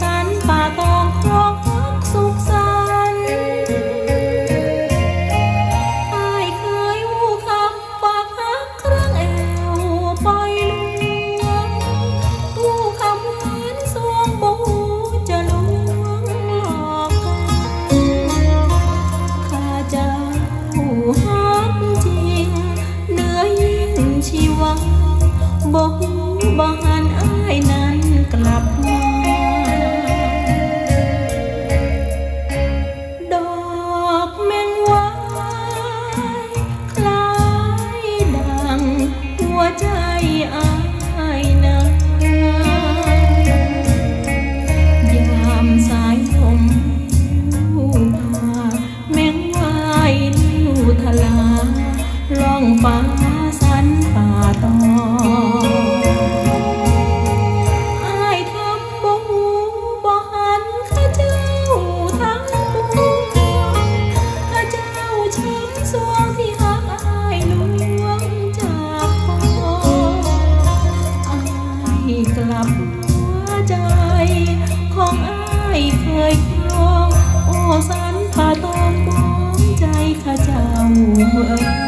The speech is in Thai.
สัป่าตองครองฮักสุขสันอเคยหูคำปากฮักเครื่องแอวปอยลวงหูคำหวานสวงบูจะลวงหลอกข้าจะหูฮักจริง เนื้อยิ่งชีวังบ่หูบ่ห จ้